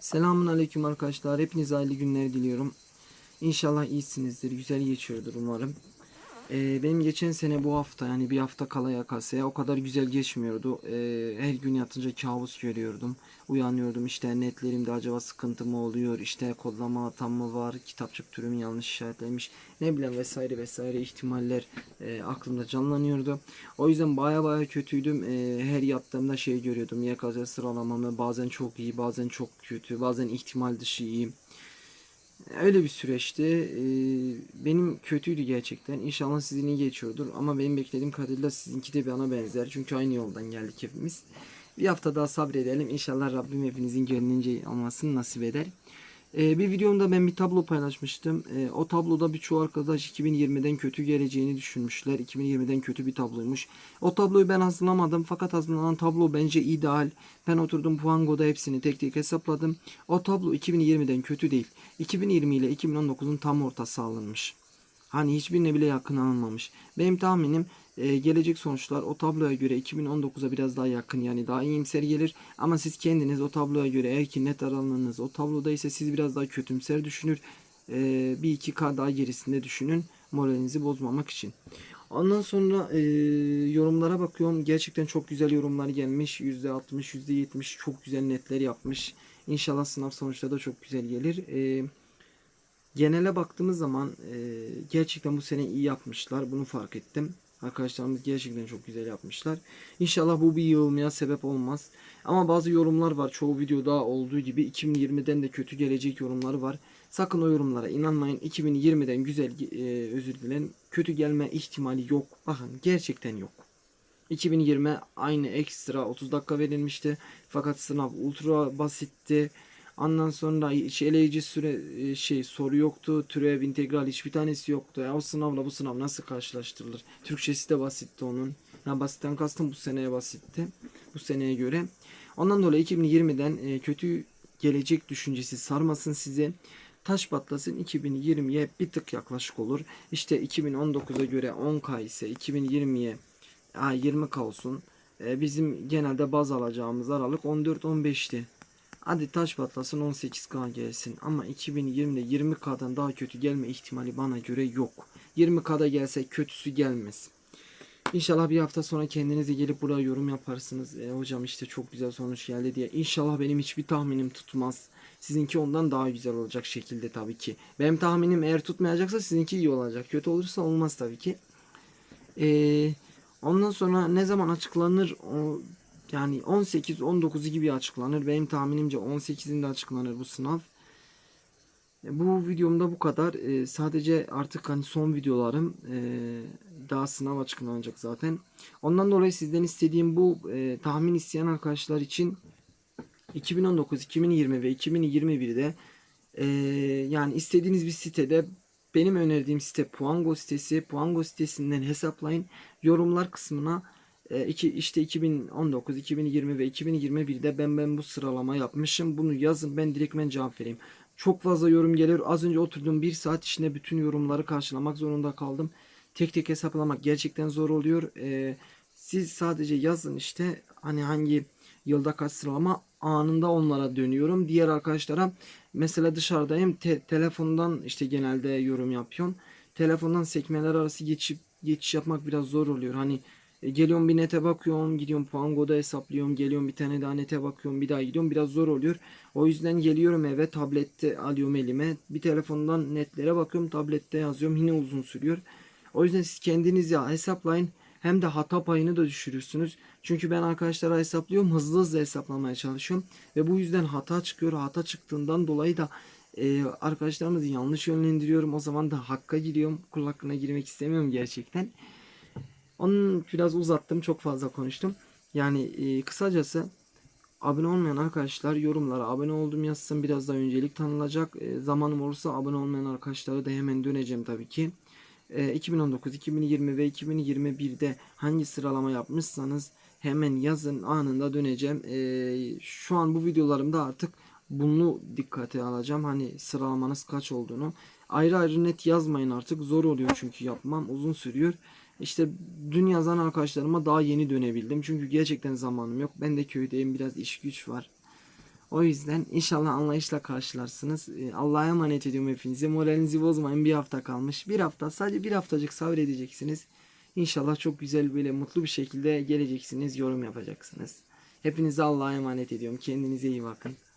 Selamun aleyküm arkadaşlar. Hepinize hayırlı günler diliyorum. İnşallah iyisinizdir. Güzel geçiyordur umarım. Ee, benim geçen sene bu hafta yani bir hafta kala yakasaya o kadar güzel geçmiyordu. Ee, her gün yatınca kabus görüyordum. Uyanıyordum işte netlerimde acaba sıkıntı mı oluyor? İşte kodlama hatam mı var? Kitapçık türümü yanlış işaretlemiş. Ne bileyim vesaire vesaire ihtimaller e, aklımda canlanıyordu. O yüzden baya baya kötüydüm. Ee, her yattığımda şey görüyordum. YKZ sıralamamı bazen çok iyi bazen çok kötü bazen ihtimal dışı iyi. Öyle bir süreçti. Ee, benim kötüydü gerçekten. İnşallah sizin iyi geçiyordur. Ama benim beklediğim kadarıyla sizinki de bana benzer. Çünkü aynı yoldan geldik hepimiz. Bir hafta daha sabredelim. İnşallah Rabbim hepinizin gönlünce almasını nasip eder. Ee, bir videomda ben bir tablo paylaşmıştım. Ee, o tabloda birçok arkadaş 2020'den kötü geleceğini düşünmüşler. 2020'den kötü bir tabloymuş. O tabloyu ben hazırlamadım fakat hazırlanan tablo bence ideal. Ben oturdum Puango'da hepsini tek tek hesapladım. O tablo 2020'den kötü değil. 2020 ile 2019'un tam ortası alınmış. Hani hiçbirine bile yakın alınmamış. Benim tahminim e, gelecek sonuçlar o tabloya göre 2019'a biraz daha yakın yani daha iyimser gelir. Ama siz kendiniz o tabloya göre eğer ki net aralığınız o tabloda ise siz biraz daha kötümser düşünür. E, bir iki K daha gerisinde düşünün moralinizi bozmamak için. Ondan sonra e, yorumlara bakıyorum. Gerçekten çok güzel yorumlar gelmiş. %60, %70 çok güzel netler yapmış. İnşallah sınav sonuçları da çok güzel gelir. E, genele baktığımız zaman e, gerçekten bu sene iyi yapmışlar. Bunu fark ettim. Arkadaşlarımız gerçekten çok güzel yapmışlar. İnşallah bu bir yığılmaya sebep olmaz. Ama bazı yorumlar var. Çoğu videoda olduğu gibi 2020'den de kötü gelecek yorumları var. Sakın o yorumlara inanmayın. 2020'den güzel e, özür dilerim. Kötü gelme ihtimali yok. Bakın gerçekten yok. 2020 aynı ekstra 30 dakika verilmişti. Fakat sınav ultra basitti. Ondan sonra hiç eleyici süre e, şey soru yoktu. Türev, integral hiçbir tanesi yoktu. Ya o sınavla bu sınav nasıl karşılaştırılır? Türkçesi de basitti onun. Ya basitten kastım bu seneye basitti. Bu seneye göre. Ondan dolayı 2020'den e, kötü gelecek düşüncesi sarmasın sizi. Taş patlasın 2020'ye bir tık yaklaşık olur. İşte 2019'a göre 10K ise 2020'ye 20K olsun. E, bizim genelde baz alacağımız aralık 14-15'ti. Hadi taş patlasın 18K gelsin ama 2020'de 20K'dan daha kötü gelme ihtimali bana göre yok. 20K'da gelse kötüsü gelmez. İnşallah bir hafta sonra kendinize gelip buraya yorum yaparsınız. E, hocam işte çok güzel sonuç geldi diye. İnşallah benim hiçbir tahminim tutmaz. Sizinki ondan daha güzel olacak şekilde tabii ki. Benim tahminim eğer tutmayacaksa sizinki iyi olacak. Kötü olursa olmaz tabii ki. Eee Ondan sonra ne zaman açıklanır o yani 18 19'u gibi açıklanır. Benim tahminimce 18'inde açıklanır bu sınav. E, Bu videomda bu kadar. E, sadece artık hani son videolarım e, daha sınav açıklanacak zaten. Ondan dolayı sizden istediğim bu e, tahmin isteyen arkadaşlar için 2019, 2020 ve 2021'de e, yani istediğiniz bir sitede benim önerdiğim site Puango sitesi. Puango sitesinden hesaplayın. Yorumlar kısmına iki, işte 2019, 2020 ve 2021'de ben ben bu sıralama yapmışım. Bunu yazın ben direktmen cevap vereyim. Çok fazla yorum geliyor. Az önce oturdum bir saat içinde bütün yorumları karşılamak zorunda kaldım. Tek tek hesaplamak gerçekten zor oluyor. E, siz sadece yazın işte hani hangi yılda kaç sıralama anında onlara dönüyorum. Diğer arkadaşlara mesela dışarıdayım te- telefondan işte genelde yorum yapıyorum. Telefondan sekmeler arası geçip geçiş yapmak biraz zor oluyor. Hani e, geliyorum bir nete bakıyorum, gidiyorum Puango'da hesaplıyorum, geliyorum bir tane daha nete bakıyorum, bir daha gidiyorum. Biraz zor oluyor. O yüzden geliyorum eve tablette alıyorum elime. Bir telefondan netlere bakıyorum, tablette yazıyorum. Yine uzun sürüyor. O yüzden siz kendiniz ya hesaplayın. Hem de hata payını da düşürürsünüz. Çünkü ben arkadaşlara hesaplıyorum. Hızlı hızlı hesaplamaya çalışıyorum. Ve bu yüzden hata çıkıyor. Hata çıktığından dolayı da e, arkadaşlarımızı yanlış yönlendiriyorum. O zaman da hakka giriyorum. Kul hakkına girmek istemiyorum gerçekten. Onun biraz uzattım. Çok fazla konuştum. Yani e, kısacası abone olmayan arkadaşlar yorumlara abone oldum yazsın. Biraz daha öncelik tanınacak. E, zamanım olursa abone olmayan arkadaşlara da hemen döneceğim tabii ki. E, 2019, 2020 ve 2021'de hangi sıralama yapmışsanız hemen yazın anında döneceğim. E, şu an bu videolarımda artık bunu dikkate alacağım. Hani sıralamanız kaç olduğunu. Ayrı ayrı net yazmayın artık. Zor oluyor çünkü yapmam. Uzun sürüyor. İşte dün yazan arkadaşlarıma daha yeni dönebildim. Çünkü gerçekten zamanım yok. Ben de köydeyim. Biraz iş güç var. O yüzden inşallah anlayışla karşılarsınız. Ee, Allah'a emanet ediyorum hepinize. Moralinizi bozmayın. Bir hafta kalmış. Bir hafta sadece bir haftacık sabredeceksiniz. İnşallah çok güzel böyle mutlu bir şekilde geleceksiniz. Yorum yapacaksınız. Hepinize Allah'a emanet ediyorum. Kendinize iyi bakın.